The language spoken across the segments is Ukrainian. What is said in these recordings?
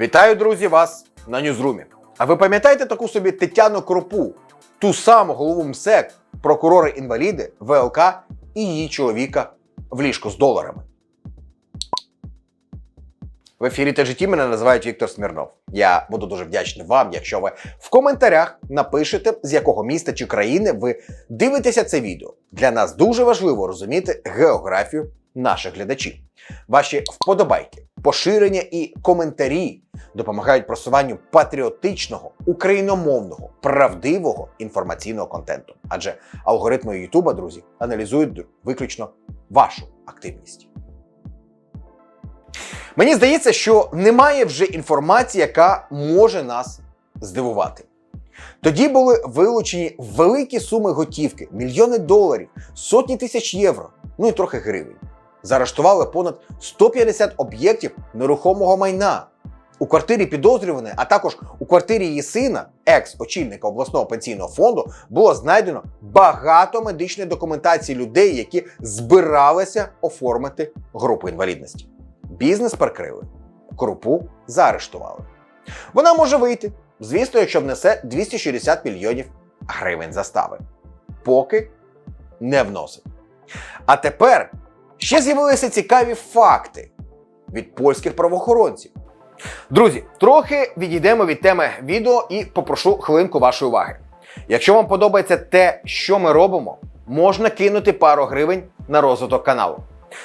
Вітаю, друзі, вас на Ньюзрумі. А ви пам'ятаєте таку собі Тетяну Кропу, ту саму голову МСЕК, прокурори інваліди, ВЛК і її чоловіка в ліжку з доларами? В ефірі та житті мене називають Віктор Смірнов. Я буду дуже вдячний вам, якщо ви в коментарях напишете, з якого міста чи країни ви дивитеся це відео. Для нас дуже важливо розуміти географію наших глядачів. Ваші вподобайки, поширення і коментарі допомагають просуванню патріотичного, україномовного, правдивого інформаційного контенту. Адже алгоритми Ютуба, друзі, аналізують виключно вашу активність. Мені здається, що немає вже інформації, яка може нас здивувати. Тоді були вилучені великі суми готівки, мільйони доларів, сотні тисяч євро, ну і трохи гривень. Заарештували понад 150 об'єктів нерухомого майна. У квартирі підозрюваної, а також у квартирі її сина, екс-очільника обласного пенсійного фонду, було знайдено багато медичної документації людей, які збиралися оформити групу інвалідності. Бізнес перекрили, крупу заарештували. Вона може вийти, звісно, якщо внесе 260 мільйонів гривень застави. Поки не вносить. А тепер ще з'явилися цікаві факти від польських правоохоронців. Друзі, трохи відійдемо від теми відео і попрошу хвилинку вашої уваги. Якщо вам подобається те, що ми робимо, можна кинути пару гривень на розвиток каналу.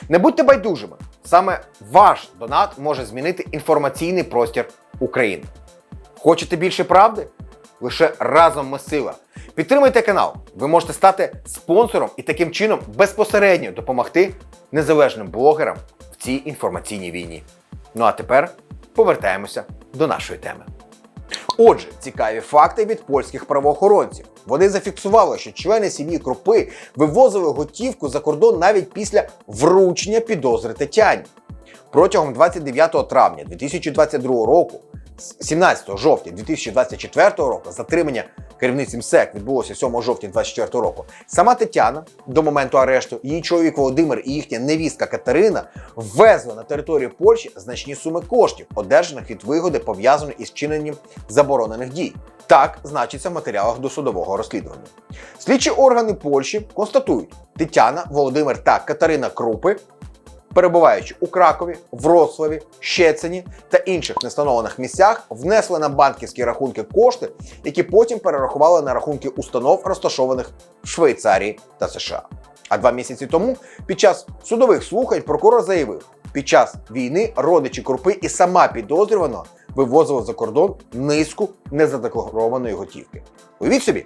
Не будьте байдужими, саме ваш донат може змінити інформаційний простір України. Хочете більше правди? Лише разом ми сила. Підтримуйте канал. Ви можете стати спонсором і таким чином безпосередньо допомогти незалежним блогерам в цій інформаційній війні. Ну а тепер повертаємося до нашої теми. Отже, цікаві факти від польських правоохоронців. Вони зафіксували, що члени сім'ї Крупи вивозили готівку за кордон навіть після вручення підозри Тетяні. Протягом 29 травня 2022 року, 17 жовтня 2024 року, затримання керівниці МСЕК відбулося 7 жовтня 2024 року. Сама Тетяна до моменту арешту, її чоловік Володимир і їхня невістка Катерина ввезли на територію Польщі значні суми коштів, одержаних від вигоди, пов'язаної із чиненням заборонених дій. Так значиться в матеріалах досудового розслідування. Слідчі органи Польщі констатують, Тетяна, Володимир та Катерина Крупи перебуваючи у Кракові, Вроцлаві, Щецині та інших нестановлених місцях, внесли на банківські рахунки кошти, які потім перерахували на рахунки установ, розташованих в Швейцарії та США. А два місяці тому, під час судових слухань, прокурор заявив, під час війни родичі Крупи і сама підозрювана вивозили за кордон низку незадекларованої готівки. Уявіть собі,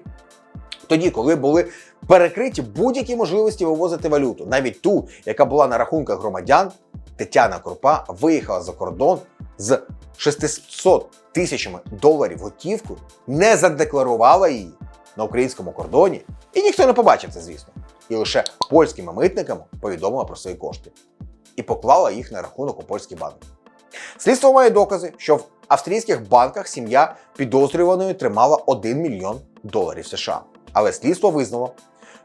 тоді, коли були перекриті будь-які можливості вивозити валюту, навіть ту, яка була на рахунках громадян, Тетяна Крупа виїхала за кордон з 600 тисячами доларів готівкою, не задекларувала її на українському кордоні, і ніхто не побачив це, звісно. І лише польськими митниками повідомила про свої кошти і поклала їх на рахунок у польський банк. Слідство має докази, що в австрійських банках сім'я підозрюваної тримала 1 мільйон доларів США. Але слідство визнало,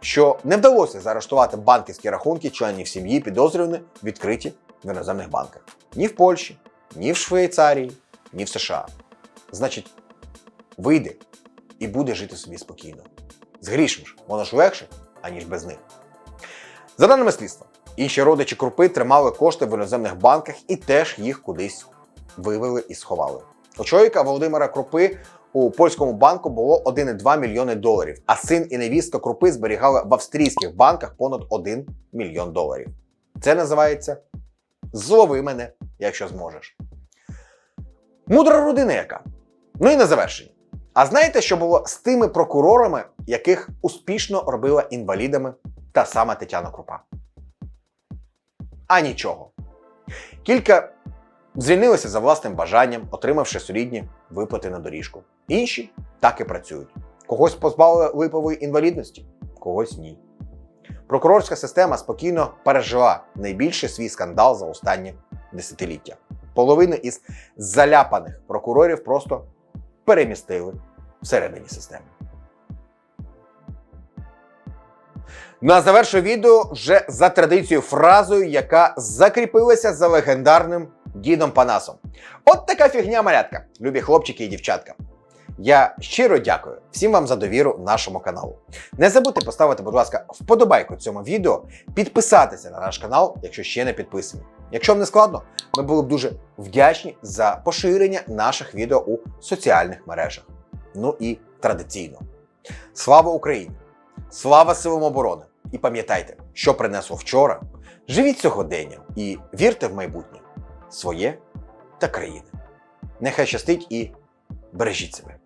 що не вдалося заарештувати банківські рахунки членів сім'ї підозрюваних відкриті в іноземних банках ні в Польщі, ні в Швейцарії, ні в США. Значить, вийде і буде жити собі спокійно. З грішми ж воно ж легше, аніж без них. За даними слідства, інші родичі крупи тримали кошти в іноземних банках і теж їх кудись вивели і сховали. У чоловіка Володимира Крупи у польському банку було 1,2 мільйони доларів, а син і невістка Крупи зберігали в австрійських банках понад 1 мільйон доларів. Це називається Злови мене, якщо зможеш. Мудра родина яка. Ну і на завершення. А знаєте, що було з тими прокурорами, яких успішно робила інвалідами та сама Тетяна Крупа? А нічого. Кілька звільнилися за власним бажанням, отримавши солідні виплати на доріжку. Інші так і працюють. Когось позбавили липової інвалідності, когось ні. Прокурорська система спокійно пережила найбільший свій скандал за останнє десятиліття. Половину із заляпаних прокурорів просто перемістили всередині системи. Ну а завершую відео вже за традицією фразою, яка закріпилася за легендарним дідом Панасом. От така фігня малятка, любі хлопчики і дівчатка. Я щиро дякую всім вам за довіру нашому каналу. Не забудьте поставити, будь ласка, вподобайку цьому відео, підписатися на наш канал, якщо ще не підписані. Якщо вам не складно, ми були б дуже вдячні за поширення наших відео у соціальних мережах. Ну і традиційно. Слава Україні! Слава силам оборони! І пам'ятайте, що принесло вчора. Живіть сьогоденням і вірте в майбутнє своє та країни. Нехай щастить і бережіть себе.